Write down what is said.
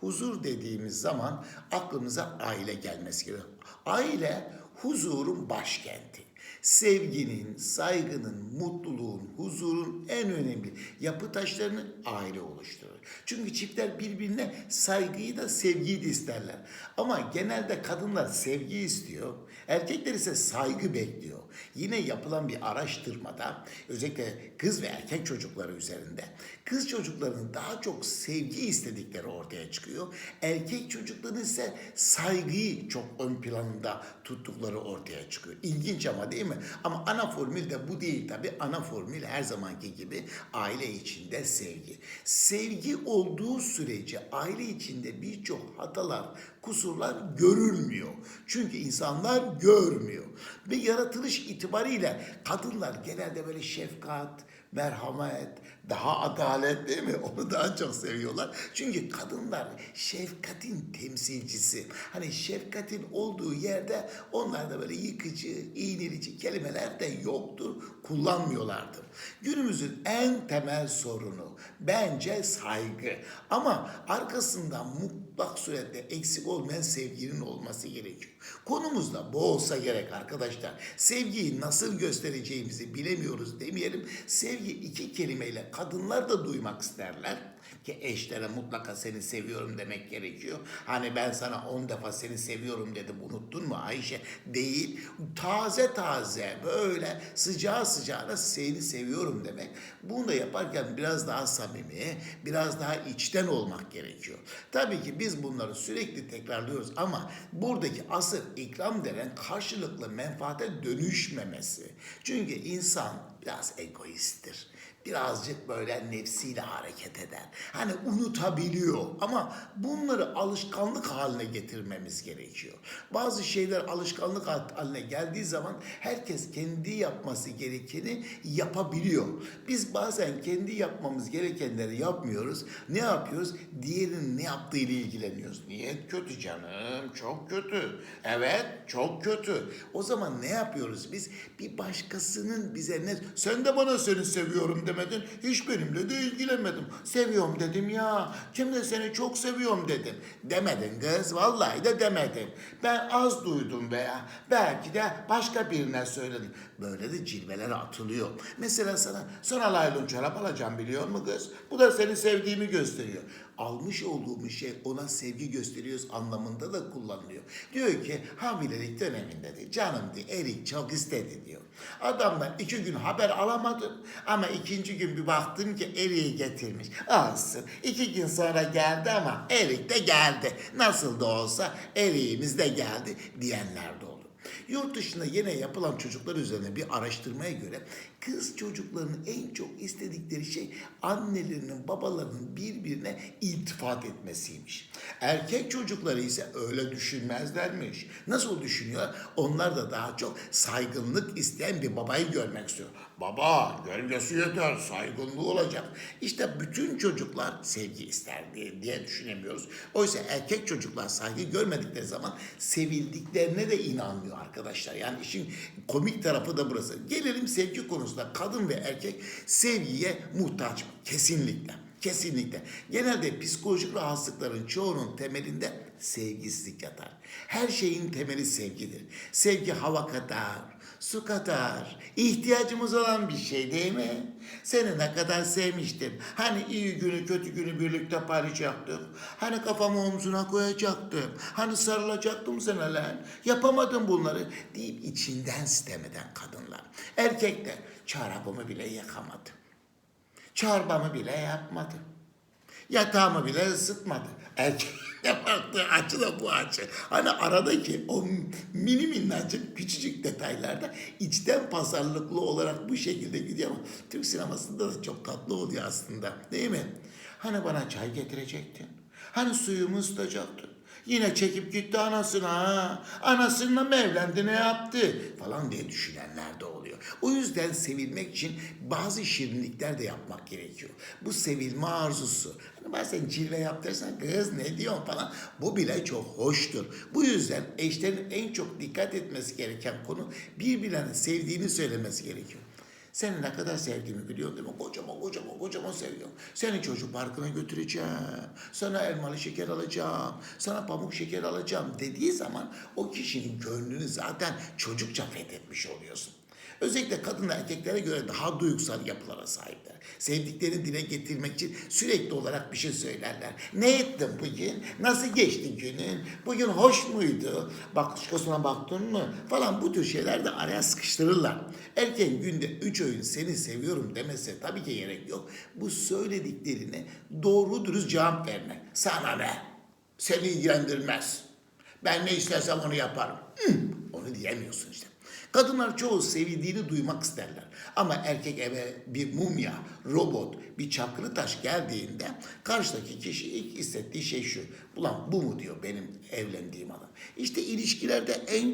Huzur dediğimiz zaman aklımıza aile gelmesi gerekiyor. Aile huzurun başkenti. Sevginin, saygının, mutluluğun, huzurun en önemli yapı taşlarını aile oluşturur. Çünkü çiftler birbirine saygıyı da sevgiyi de isterler. Ama genelde kadınlar sevgi istiyor, erkekler ise saygı bekliyor. Yine yapılan bir araştırmada özellikle kız ve erkek çocukları üzerinde kız çocuklarının daha çok sevgi istedikleri ortaya çıkıyor. Erkek çocukların ise saygıyı çok ön planında tuttukları ortaya çıkıyor. İlginç ama değil mi? Ama ana formül de bu değil tabii. Ana formül her zamanki gibi aile içinde sevgi. Sevgi olduğu sürece aile içinde birçok hatalar, kusurlar görülmüyor. Çünkü insanlar görmüyor. Ve yaratılış itibariyle kadınlar genelde böyle şefkat, merhamet, daha adalet değil mi? Onu daha çok seviyorlar. Çünkü kadınlar şefkatin temsilcisi. Hani şefkatin olduğu yerde onlarda böyle yıkıcı, iğneleyici kelimeler de yoktur, kullanmıyorlardır. Günümüzün en temel sorunu bence saygı. Ama arkasından mutlak surette eksik olmayan sevginin olması gerekiyor. Konumuz da bu olsa gerek arkadaşlar. Sevgiyi nasıl göstereceğimizi bilemiyoruz demeyelim. Sevgi iki kelimeyle kadınlar da duymak isterler ki eşlere mutlaka seni seviyorum demek gerekiyor. Hani ben sana on defa seni seviyorum dedim unuttun mu Ayşe? Değil. Taze taze böyle sıcağı sıcağına seni seviyorum demek. Bunu da yaparken biraz daha samimi, biraz daha içten olmak gerekiyor. Tabii ki biz bunları sürekli tekrarlıyoruz ama buradaki asıl ikram denen karşılıklı menfaate dönüşmemesi. Çünkü insan biraz egoisttir birazcık böyle nefsiyle hareket eder. Hani unutabiliyor ama bunları alışkanlık haline getirmemiz gerekiyor. Bazı şeyler alışkanlık haline geldiği zaman herkes kendi yapması gerekeni yapabiliyor. Biz bazen kendi yapmamız gerekenleri yapmıyoruz. Ne yapıyoruz? Diğerinin ne yaptığı ile ilgileniyoruz. Niyet kötü canım, çok kötü. Evet, çok kötü. O zaman ne yapıyoruz biz? Bir başkasının bize ne... Sen de bana seni seviyorum demedin. Hiç benimle de ilgilenmedim. Seviyorum dedim ya. Kim de seni çok seviyorum dedim. Demedin kız. Vallahi de demedin. Ben az duydum veya belki de başka birine söyledim. Böyle de cilveler atılıyor. Mesela sana sana laylon çorap alacağım biliyor musun kız? Bu da seni sevdiğimi gösteriyor. Almış olduğumuz şey ona sevgi gösteriyoruz anlamında da kullanılıyor. Diyor ki hamilelik döneminde de canım diye erik çok istedi diyor. Adamdan iki gün haber alamadım ama ikinci gün bir baktım ki eriği getirmiş. Olsun iki gün sonra geldi ama erik de geldi. Nasıl da olsa eriğimiz de geldi diyenler de oldu. Yurt dışında yine yapılan çocuklar üzerine bir araştırmaya göre kız çocuklarının en çok istedikleri şey annelerinin babalarının birbirine iltifat etmesiymiş. Erkek çocukları ise öyle düşünmezlermiş. Nasıl düşünüyor? Onlar da daha çok saygınlık isteyen bir babayı görmek istiyor. Baba gölgesi yeter, saygınlığı olacak. İşte bütün çocuklar sevgi ister diye, diye düşünemiyoruz. Oysa erkek çocuklar saygı görmedikleri zaman sevildiklerine de inanmıyor arkadaşlar. Yani işin komik tarafı da burası. Gelelim sevgi konusunda kadın ve erkek sevgiye muhtaç mı? Kesinlikle. Kesinlikle. Genelde psikolojik rahatsızlıkların çoğunun temelinde sevgisizlik yatar. Her şeyin temeli sevgidir. Sevgi hava kadar, su kadar, ihtiyacımız olan bir şey değil mi? Seni ne kadar sevmiştim. Hani iyi günü kötü günü birlikte paylaşacaktık. Hani kafamı omzuna koyacaktım. Hani sarılacaktım sana. Yapamadım bunları deyip içinden sitem eden kadınlar. Erkekler çorabımı bile yakamadı. Çorbamı bile yapmadı. Yatağımı bile ısıtmadı. Erkek baktığı açı da bu açı. Hani aradaki o mini minnacık küçücük detaylarda içten pazarlıklı olarak bu şekilde gidiyor ama Türk sinemasında da çok tatlı oluyor aslında değil mi? Hani bana çay getirecektin? Hani suyumu ısıtacaktın? Yine çekip gitti anasına ha. Anasıyla mı evlendi ne yaptı falan diye düşünenler de oluyor. O yüzden sevilmek için bazı şirinlikler de yapmak gerekiyor. Bu sevilme arzusu. Hani bazen cilve yaptırırsan kız ne diyorsun falan. Bu bile çok hoştur. Bu yüzden eşlerin en çok dikkat etmesi gereken konu birbirlerine sevdiğini söylemesi gerekiyor. Seni ne kadar sevdiğimi biliyorsun değil mi? Kocaman kocaman kocaman seviyorum. Seni çocuk parkına götüreceğim. Sana elmalı şeker alacağım. Sana pamuk şeker alacağım dediği zaman o kişinin gönlünü zaten çocukça fethetmiş oluyorsun. Özellikle kadın erkeklere göre daha duygusal yapılara sahipler. Sevdiklerini dile getirmek için sürekli olarak bir şey söylerler. Ne ettin bugün? Nasıl geçti günün? Bugün hoş muydu? Bakışkosuna baktın mı? Falan bu tür şeyler de araya sıkıştırırlar. Erken günde üç öğün seni seviyorum demese tabii ki gerek yok. Bu söylediklerine doğru dürüst cevap verme. Sana ne? Seni ilgilendirmez. Ben ne istersem onu yaparım. Hı, onu diyemiyorsun işte. Kadınlar çoğu sevildiğini duymak isterler. Ama erkek eve bir mumya, robot, bir çakılı taş geldiğinde karşıdaki kişi ilk hissettiği şey şu. Ulan bu mu diyor benim evlendiğim adam. İşte ilişkilerde en